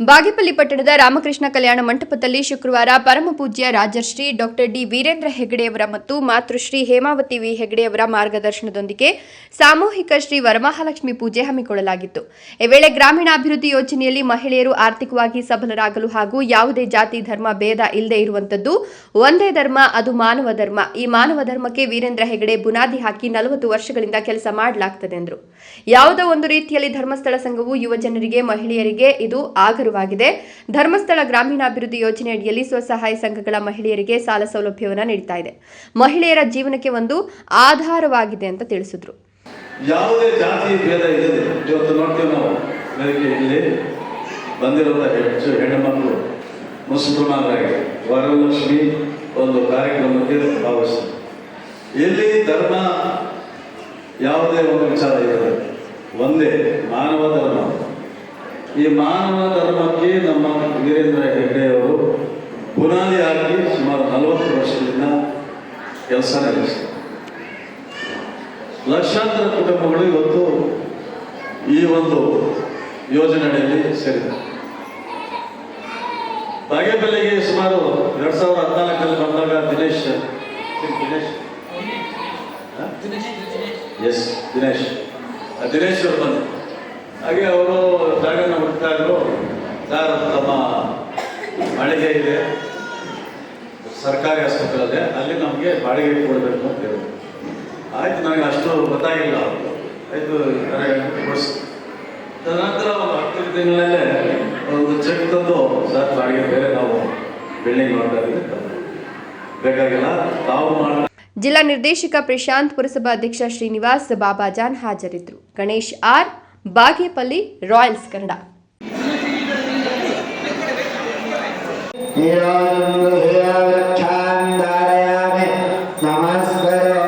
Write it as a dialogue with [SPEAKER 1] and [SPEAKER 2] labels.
[SPEAKER 1] ಬಾಗೇಪಲ್ಲಿ ಪಟ್ಟಣದ ರಾಮಕೃಷ್ಣ ಕಲ್ಯಾಣ ಮಂಟಪದಲ್ಲಿ ಶುಕ್ರವಾರ ಪರಮಪೂಜ್ಯ ರಾಜಶ್ರೀ ಡಾಕ್ಟರ್ ಡಿ ವೀರೇಂದ್ರ ಹೆಗಡೆಯವರ ಮತ್ತು ಮಾತೃಶ್ರೀ ಹೇಮಾವತಿ ವಿ ಹೆಗಡೆಯವರ ಮಾರ್ಗದರ್ಶನದೊಂದಿಗೆ ಸಾಮೂಹಿಕ ಶ್ರೀ ವರಮಹಾಲಕ್ಷ್ಮಿ ಪೂಜೆ ಹಮ್ಮಿಕೊಳ್ಳಲಾಗಿತ್ತು. ಈ ವೇಳೆ ಗ್ರಾಮೀಣಾಭಿವೃದ್ಧಿ ಯೋಜನೆಯಲ್ಲಿ ಮಹಿಳೆಯರು ಆರ್ಥಿಕವಾಗಿ ಸಬಲರಾಗಲು ಹಾಗೂ ಯಾವುದೇ ಜಾತಿ, ಧರ್ಮ, ಭೇದ ಇಲ್ಲದೆ ಇರುವಂತದ್ದು ಒಂದೇ ಧರ್ಮ, ಅದು ಮಾನವ ಧರ್ಮ. ಈ ಮಾನವ ಧರ್ಮಕ್ಕೆ ವೀರೇಂದ್ರ ಹೆಗಡೆ ಬುನಾದಿ ಹಾಕಿ ನಲವತ್ತು ವರ್ಷಗಳಿಂದ ಕೆಲಸ ಮಾಡಲಾಗ್ತದೆ ಎಂದರು. ಯಾವುದೋ ಒಂದು ರೀತಿಯಲ್ಲಿ ಧರ್ಮಸ್ಥಳ ಸಂಘವು ಯುವ ಜನರಿಗೆ, ಮಹಿಳೆಯರಿಗೆ ಇದು ಆಗರವಾಗಿದೆ ಧರ್ಮಸ್ಥಳ ಗ್ರಾಮೀಣಾಭಿವೃದ್ಧಿ ಯೋಜನೆಯಡಿಯಲ್ಲಿ ಸ್ವಸಹಾಯ ಸಂಘಗಳ ಮಹಿಳೆಯರಿಗೆ ಸಾಲ ಸೌಲಭ್ಯವನ್ನು ನೀಡ್ತಾ ಇದೆ. ಮಹಿಳೆಯರ ಜೀವನಕ್ಕೆ ಒಂದು ಆಧಾರವಾಗಿದೆ ಅಂತ ತಿಳಿಸಿದ್ರು.
[SPEAKER 2] ಯಾವುದೇ ಜಾತಿ ಭೇದ ಇಲ್ಲದೆ, ಇವತ್ತು ನೋಡ್ತೀವಿ ನಾವು ವೇದಿಕೆಯಲ್ಲಿ ಬಂದಿರುವ ಹೆಚ್ಚು ಹೆಣ್ಣುಮಕ್ಕಳು ಮುಸಲ್ಮಾನರಾಗಿ ವರಲಕ್ಷ್ಮಿ ಒಂದು ಕಾರ್ಯಕ್ರಮಕ್ಕೆ ಭಾಗವಹಿಸ್ತಾರೆ ಇಲ್ಲಿ ಧರ್ಮ ಯಾವುದೇ ಒಂದು ವಿಚಾರ ಇರಬೇಕು ಒಂದೇ ಮಾನವ ಧರ್ಮ. ಈ ಮಾನವ ಧರ್ಮಕ್ಕೆ ನಮ್ಮ ವೀರೇಂದ್ರ ಹೆಗ್ಡೆಯವರು ಬುನಾದಿ ಹಾಕಿ ಸುಮಾರು ನಲವತ್ತು ವರ್ಷದಿಂದ ಕೆಲಸ ನಡೆಸಿದರು. ಲಕ್ಷಾಂತರ ಕುಟುಂಬಗಳು ಇವತ್ತು ಈ ಒಂದು ಯೋಜನೆಯಲ್ಲಿ ಸೇರಿದೆ ಬೆಲೆಗೆ ಸುಮಾರು ಎರಡ್ ಸಾವಿರದ ಹದಿನಾಲ್ಕರಲ್ಲಿ ಬಂದಾಗ ದಿನೇಶ್ ದಿನೇಶ್? ಎಸ್ ದಿನೇಶ್. ಆ ದಿನೇಶ್ ಅವರು ಬಂದ ಹಾಗೆ ಅವರು ತಮ್ಮ ಮಳಿಗೆ ಇದೆ. ಸರ್ಕಾರಿ ಆಸ್ಪತ್ರೆ ಅಲ್ಲಿ ನಮಗೆ ಬಾಡಿಗೆ ಕೊಡಬೇಕು ಅಂತ ಹೇಳಿದ್ರು ಆಯಿತು, ನನಗೆ ಅಷ್ಟು ಗೊತ್ತಾಗಿಲ್ಲ. ಆಯ್ತು ಕೊಡಿಸಿ. ತದನಂತರ ಒಂದು ಹತ್ತು ದಿನಗಳಲ್ಲೇ ಒಂದು ಚೆಕ್ ತಂದು, ಸರ್, ಬಾಡಿಗೆ ಬೇರೆ ನಾವು ಬಿಲ್ಡಿಂಗ್ ಮಾಡ್ತಾ ಬೇಕಾಗಿಲ್ಲ, ತಾವು ಮಾಡ
[SPEAKER 1] ಜಿಲ್ಲಾ ನಿರ್ದೇಶಕ ಪ್ರಶಾಂತ್ ಪುರಸಭಾ ಅಧ್ಯಕ್ಷ ಶ್ರೀನಿವಾಸ್ ಬಾಬಾಜಾನ್ ಹಾಜರಿದ್ದರು. Ganesh R, Bagepalli royals Kannada.
[SPEAKER 3] Yeah.